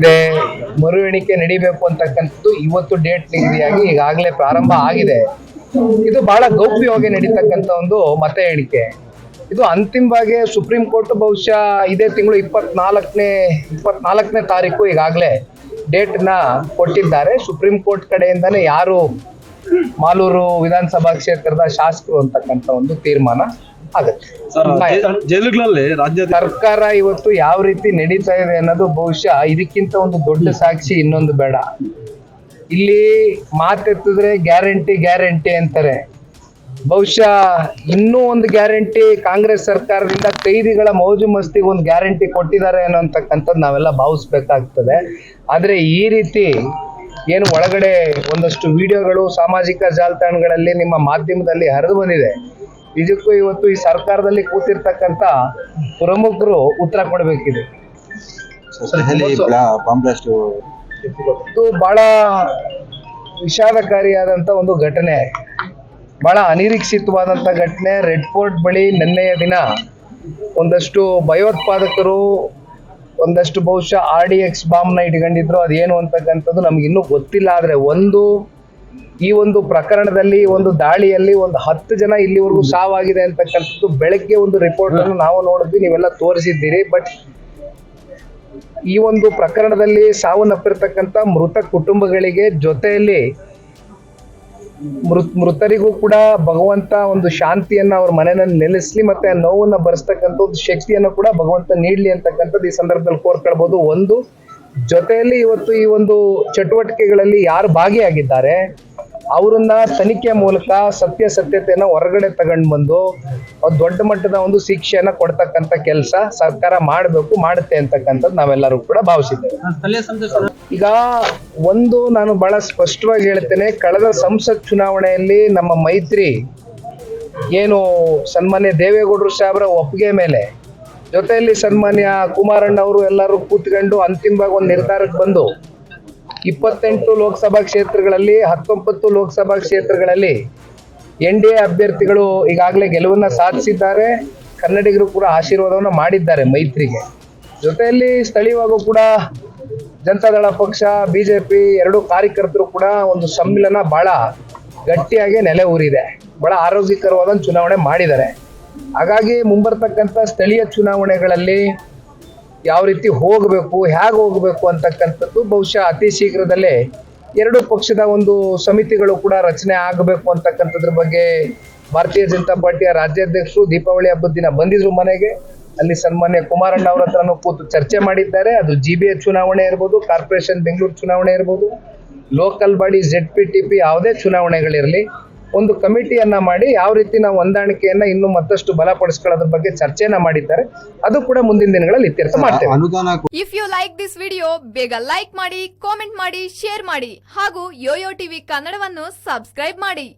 ಇದೆ ಮರು ಎಣಿಕೆ ನಡಿಬೇಕು ಅಂತಕ್ಕಂಥದ್ದು ಇವತ್ತು ಡೇಟ್ ನಿಗದಿಯಾಗಿ ಈಗಾಗಲೇ ಪ್ರಾರಂಭ ಆಗಿದೆ. ಇದು ಬಹಳ ಗೌಪ್ಯವಾಗಿ ನಡೀತಕ್ಕಂಥ ಒಂದು ಮತ ಎಣಿಕೆ ಇದು ಅಂತಿಮವಾಗಿ ಸುಪ್ರೀಂ ಕೋರ್ಟ್ ಬಹುಶಃ ಇದೇ ತಿಂಗಳು ಇಪ್ಪತ್ನಾಲ್ಕನೇ ಇಪ್ಪತ್ನಾಲ್ಕನೇ ತಾರೀಕು ಈಗಾಗಲೇ ಡೇಟ್ನ ಕೊಟ್ಟಿದ್ದಾರೆ. ಸುಪ್ರೀಂ ಕೋರ್ಟ್ ಕಡೆಯಿಂದನೇ ಯಾರು ಮಾಲೂರು ವಿಧಾನಸಭಾ ಕ್ಷೇತ್ರದ ಶಾಸಕರು ಅಂತಕ್ಕಂಥ ಒಂದು ತೀರ್ಮಾನ ಆಗುತ್ತೆ. ರಾಜ್ಯ ಸರ್ಕಾರ ಇವತ್ತು ಯಾವ ರೀತಿ ನಡೀತಾ ಇದೆ ಅನ್ನೋದು ಬಹುಶಃ ಇದಕ್ಕಿಂತ ಒಂದು ದೊಡ್ಡ ಸಾಕ್ಷಿ ಇನ್ನೊಂದು ಬೇಡ. ಇಲ್ಲಿ ಮಾತೆತ್ತಿದ್ರೆ ಗ್ಯಾರಂಟಿ ಗ್ಯಾರಂಟಿ ಅಂತಾರೆ. ಬಹುಶಃ ಇನ್ನೂ ಒಂದು ಗ್ಯಾರಂಟಿ ಕಾಂಗ್ರೆಸ್ ಸರ್ಕಾರದಿಂದ ಕೈದಿಗಳ ಮೌಜು ಮಸ್ತಿಗೆ ಒಂದು ಗ್ಯಾರಂಟಿ ಕೊಟ್ಟಿದ್ದಾರೆ ಅನ್ನೋಂತಕ್ಕಂಥದ್ದು ನಾವೆಲ್ಲ ಭಾವಿಸ್ಬೇಕಾಗ್ತದೆ. ಆದರೆ ಈ ರೀತಿ ಏನು ಒಳಗಡೆ ಒಂದಷ್ಟು ವಿಡಿಯೋಗಳು ಸಾಮಾಜಿಕ ಜಾಲತಾಣಗಳಲ್ಲಿ ನಿಮ್ಮ ಮಾಧ್ಯಮದಲ್ಲಿ ಹರಿದು ಬಂದಿದೆ. ನಿಜಕ್ಕೂ ಇವತ್ತು ಈ ಸರ್ಕಾರದಲ್ಲಿ ಕೂತಿರ್ತಕ್ಕಂಥ ಪ್ರಮುಖರು ಉತ್ತರ ಕೊಡಬೇಕಿದೆ. ಇದು ಬಹಳ ವಿಷಾದಕಾರಿಯಾದಂಥ ಒಂದು ಘಟನೆ. ಬಹಳ ಅನಿರೀಕ್ಷಿತವಾದಂಥ ಘಟನೆ. ರೆಡ್ ಫೋರ್ಟ್ ಬಳಿ ನಿನ್ನೆಯ ದಿನ ಒಂದಷ್ಟು ಭಯೋತ್ಪಾದಕರು ಒಂದಷ್ಟು ಬಹುಶಃ ಆರ್ ಡಿ ಎಕ್ಸ್ ಬಾಂಬ್ನ ಇಟ್ಕೊಂಡಿದ್ರು. ಅದೇನು ಅಂತಕ್ಕಂಥದ್ದು ನಮ್ಗೆ ಇನ್ನೂ ಗೊತ್ತಿಲ್ಲ. ಆದರೆ ಒಂದು ಈ ಒಂದು ಪ್ರಕರಣದಲ್ಲಿ ಒಂದು ದಾಳಿಯಲ್ಲಿ ಒಂದು ಹತ್ತು ಜನ ಇಲ್ಲಿವರೆಗೂ ಸಾವಾಗಿದೆ ಅಂತಕ್ಕಂಥದ್ದು ಬೆಳಗ್ಗೆ ಒಂದು ರಿಪೋರ್ಟ್ ಅನ್ನು ನಾವು ನೋಡಿದ್ವಿ, ನೀವೆಲ್ಲ ತೋರಿಸಿದ್ದೀರಿ. ಬಟ್ ಈ ಒಂದು ಪ್ರಕರಣದಲ್ಲಿ ಸಾವನ್ನಪ್ಪಿರ್ತಕ್ಕಂಥ ಮೃತ ಕುಟುಂಬಗಳಿಗೆ ಜೊತೆಯಲ್ಲಿ ಮೃತ್ ಮೃತರಿಗೂ ಕೂಡ ಭಗವಂತ ಒಂದು ಶಾಂತಿಯನ್ನ ಅವ್ರ ಮನೆಯಲ್ಲಿ ನೆಲೆಸ್ಲಿ ಮತ್ತೆ ಆ ನೋವನ್ನ ಭರಿಸ್ತಕ್ಕಂಥ ಒಂದು ಶಕ್ತಿಯನ್ನು ಕೂಡ ಭಗವಂತ ನೀಡಲಿ ಅಂತಕ್ಕಂಥದ್ದು ಈ ಸಂದರ್ಭದಲ್ಲಿ ಕೋರ್ಕೊಳ್ಬೋದು ಒಂದು ಜೊತೆಯಲ್ಲಿ ಇವತ್ತು ಈ ಒಂದು ಚಟುವಟಿಕೆಗಳಲ್ಲಿ ಯಾರು ಭಾಗಿಯಾಗಿದ್ದಾರೆ ಅವರನ್ನ ತನಿಖೆ ಮೂಲಕ ಸತ್ಯ ಸತ್ಯತೆಯನ್ನು ಹೊರಗಡೆ ತಗೊಂಡು ಬಂದು ದೊಡ್ಡ ಮಟ್ಟದ ಒಂದು ಶಿಕ್ಷೆಯನ್ನ ಕೊಡ್ತಕ್ಕಂಥ ಕೆಲಸ ಸರ್ಕಾರ ಮಾಡಬೇಕು ಮಾಡುತ್ತೆ ಅಂತಕ್ಕಂಥದ್ದು ನಾವೆಲ್ಲರೂ ಕೂಡ ಭಾವಿಸಿದ್ದೇವೆ. ಈಗ ಒಂದು ನಾನು ಬಹಳ ಸ್ಪಷ್ಟವಾಗಿ ಹೇಳ್ತೇನೆ ಕಳೆದ ಸಂಸತ್ ಚುನಾವಣೆಯಲ್ಲಿ ನಮ್ಮ ಮೈತ್ರಿ ಏನು ಸನ್ಮಾನ್ಯ ದೇವೇಗೌಡರು ಸಾಹೇಬರ ಒಪ್ಪಿಗೆ ಮೇಲೆ ಜೊತೆಯಲ್ಲಿ ಸನ್ಮಾನ್ಯ ಕುಮಾರಣ್ಣ ಅವರು ಎಲ್ಲರೂ ಕೂತ್ಕೊಂಡು ಅಂತಿಮವಾಗಿ ಒಂದು ನಿರ್ಧಾರಕ್ಕೆ ಬಂದು ಇಪ್ಪತ್ತೆಂಟು ಲೋಕಸಭಾ ಕ್ಷೇತ್ರಗಳಲ್ಲಿ, ಹತ್ತೊಂಬತ್ತು ಲೋಕಸಭಾ ಕ್ಷೇತ್ರಗಳಲ್ಲಿ ಎನ್ ಡಿ ಎ ಅಭ್ಯರ್ಥಿಗಳು ಈಗಾಗಲೇ ಗೆಲುವನ್ನ ಸಾಧಿಸಿದ್ದಾರೆ. ಕನ್ನಡಿಗರು ಕೂಡ ಆಶೀರ್ವಾದವನ್ನು ಮಾಡಿದ್ದಾರೆ ಮೈತ್ರಿಗೆ. ಜೊತೆಯಲ್ಲಿ ಸ್ಥಳೀಯವಾಗೂ ಕೂಡ ಜನತಾದಳ ಪಕ್ಷ, ಬಿಜೆಪಿ ಎರಡೂ ಕಾರ್ಯಕರ್ತರು ಕೂಡ ಒಂದು ಸಮ್ಮಿಲನ ಬಹಳ ಗಟ್ಟಿಯಾಗಿ ನೆಲೆ ಊರಿದೆ. ಬಹಳ ಆರೋಗ್ಯಕರವಾದ ಚುನಾವಣೆ ಮಾಡಿದ್ದಾರೆ. ಹಾಗಾಗಿ ಮುಂಬರ್ತಕ್ಕಂಥ ಸ್ಥಳೀಯ ಚುನಾವಣೆಗಳಲ್ಲಿ ಯಾವ ರೀತಿ ಹೋಗಬೇಕು, ಹೇಗೆ ಹೋಗಬೇಕು ಅಂತಕ್ಕಂಥದ್ದು ಬಹುಶಃ ಅತಿ ಶೀಘ್ರದಲ್ಲೇ ಎರಡು ಪಕ್ಷದ ಒಂದು ಸಮಿತಿಗಳು ಕೂಡ ರಚನೆ ಆಗಬೇಕು ಅಂತಕ್ಕಂಥದ್ರ ಬಗ್ಗೆ ಭಾರತೀಯ ಜನತಾ ಪಾರ್ಟಿಯ ರಾಜ್ಯಾಧ್ಯಕ್ಷರು ದೀಪಾವಳಿ ಹಬ್ಬದ ದಿನ ಬಂದಿದ್ರು ಮನೆಗೆ. ಅಲ್ಲಿ ಸನ್ಮಾನ್ಯ ಕುಮಾರಣ್ಣ ಅವ್ರ ಹತ್ರನೂ ಕೂತು ಚರ್ಚೆ ಮಾಡಿದ್ದಾರೆ. ಅದು ಜಿ ಬಿ ಎ ಚುನಾವಣೆ ಇರ್ಬೋದು, ಕಾರ್ಪೊರೇಷನ್ ಬೆಂಗಳೂರು ಚುನಾವಣೆ ಇರ್ಬೋದು, local body Z P T P ಯಾವುದೇ ಚುನಾವಣೆಗಳಿರಲಿ. ಒಂದು ಕಮಿಟಿಯನ್ನ ಮಾಡಿ ಯಾವ ರೀತಿ ನಾವು ಹೊಂದಾಣಿಕೆಯನ್ನ ಇನ್ನೂ ಮತ್ತಷ್ಟು ಬಲಪಡಿಸ್ಕೊಳ್ಳೋದ್ರ ಬಗ್ಗೆ ಚರ್ಚೆಯನ್ನ ಮಾಡಿದ್ದಾರೆ. ಅದು ಕೂಡ ಮುಂದಿನ ದಿನಗಳಲ್ಲಿ ಇತ್ಯರ್ಥ ಮಾಡ್ತೇವೆ. ಅನುದಾನ if you like this video ಬೇಗ ಲೈಕ್ ಮಾಡಿ ಕಾಮೆಂಟ್ ಮಾಡಿ ಶೇರ್ ಮಾಡಿ ಹಾಗೂ ಯೋಯೋ ಟಿವಿ ಕನ್ನಡವನ್ನು ಸಬ್ಸ್ಕ್ರೈಬ್ ಮಾಡಿ.